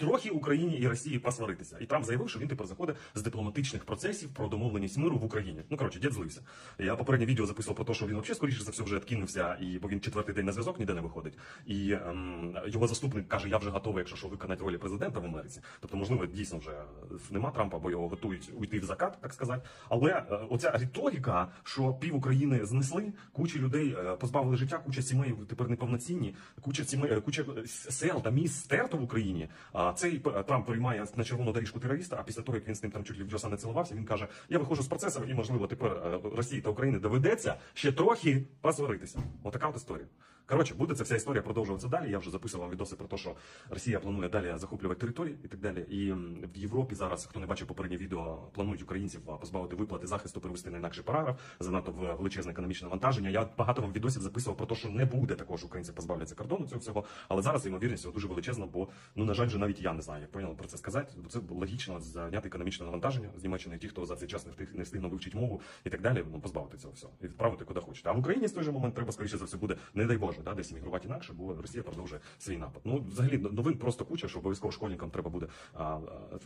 Трохи Україні і Росії посваритися. І Трамп заявив, що він тепер заходить з дипломатичних процесів про домовленість миру в Україні. Ну коротше, дід злився. Я попереднє відео записував про те, що він взагалі скоріше за все вже відкинувся, і бо він четвертий день на зв'язок ніде не виходить. І ем, його заступник каже: Я вже готовий, якщо що виконати ролі президента в Америці. Тобто, можливо, дійсно вже нема Трампа, бо його готують уйти в закат, так сказати. Але е, оця риторика, що пів України знесли, куча людей е, позбавили життя, куча сімей тепер неповноцінні, куча сімей, е, куча е, сел та міст стерто в Україні. Цей е, Трамп приймає на червону доріжку терориста. А після того, як він з ним там чуть ли в не цілувався, він каже: Я виходжу з процесу, і можливо тепер е, Росії та Україні доведеться ще трохи посваритися. Отака от історія. Коротше, буде ця вся історія продовжуватися далі. Я вже записував відоси про те, що Росія планує далі захоплювати території і так далі. І в Європі зараз, хто не бачив попереднє відео, планують українців позбавити виплати захисту, перевести на інакший параграф, занадто величезне економічне навантаження. Я багато вам відосів записував про те, що не буде такого, що українці позбавляться кордону цього всього. Але зараз ймовірність дуже величезна, бо ну на жаль, же навіть я не знаю, як правильно про це сказати. Бо це логічно зняти економічне навантаження з Німеччини, ті, хто за цей час не встиг не встигнув вивчити мову і так далі. Ну позбавити цього всього і відправити куди хочете. А в Україні з той же момент треба скоріше за все буде, не дай Боже, да, десь іммігрувати інакше, бо Росія продовжує свій напад. Ну взагалі новин просто куча, що обов'язково школьникам треба буде а, а,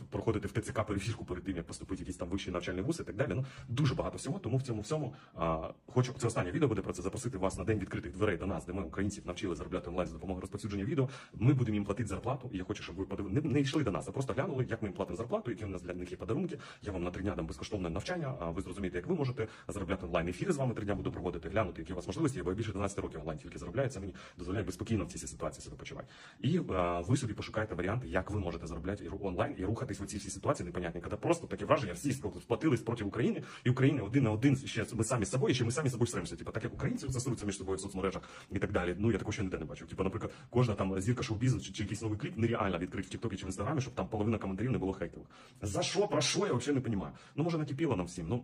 проходити в ТЦК перевірку перед тим, як поступити в якийсь там вищий навчальний вуз і так далі. Ну дуже багато всього. Тому в цьому всьому а, хочу це останнє відео буде про це запросити вас на день відкритих дверей до нас, де ми українців навчили заробляти онлайн за допомогою розповсюдження відео. Ми будемо їм платити зарплату. І я хочу, щоб ви подив... не, не йшли до нас, а просто глянули, як ми їм платимо зарплату, які у нас для них є подарунки. Я вам на три дня дам безкоштовне навчання. А ви зрозумієте, як ви можете заробляти онлайн ефіри з вами три дня буду проводити, глянути, які у вас можливості, бо я більше 12 років онлайн тільки заробляється. Мені дозволяє безпокійно в цій ситуації себе почувати. І а, ви собі пошукаєте варіанти, як ви можете заробляти онлайн і рухатись в цій всій ситуації непонятні, коли просто таке враження, всі сплатились проти України, і України один на один ще ми самі з собою, ще ми самі з собою сремося. Типу, так як українці засуруться між собою в соцмережах і так далі. Ну я такого ще ніде не бачив. Типу, наприклад, кожна там зірка шоу-бізнесу чи, чи якийсь новий кліп нереально відкрити в Тіктокі чи в інстаграмі, щоб там половина коментарів не було хейтових. За що, про що, я взагалі не розумію. Ну може накипіло нам всім. Ну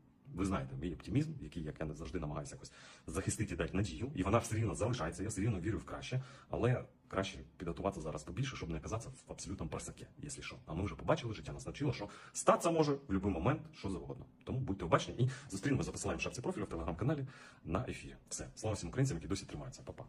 Ви знаєте, мій оптимізм, який, як я не завжди намагаюся якось захистити дати надію, і вона все рівно залишається. Я все рівно вірю в краще, але краще підготуватися зараз побільше, щоб не оказатися в абсолютному просаке, якщо що. А ми вже побачили, життя нас навчило, що статися може в будь-який момент, що завгодно. Тому будьте обачні і зустрінемося за посиланням шапці профілю в телеграм-каналі на ефірі. Все, слава всім українцям, які досі тримаються. Па-па.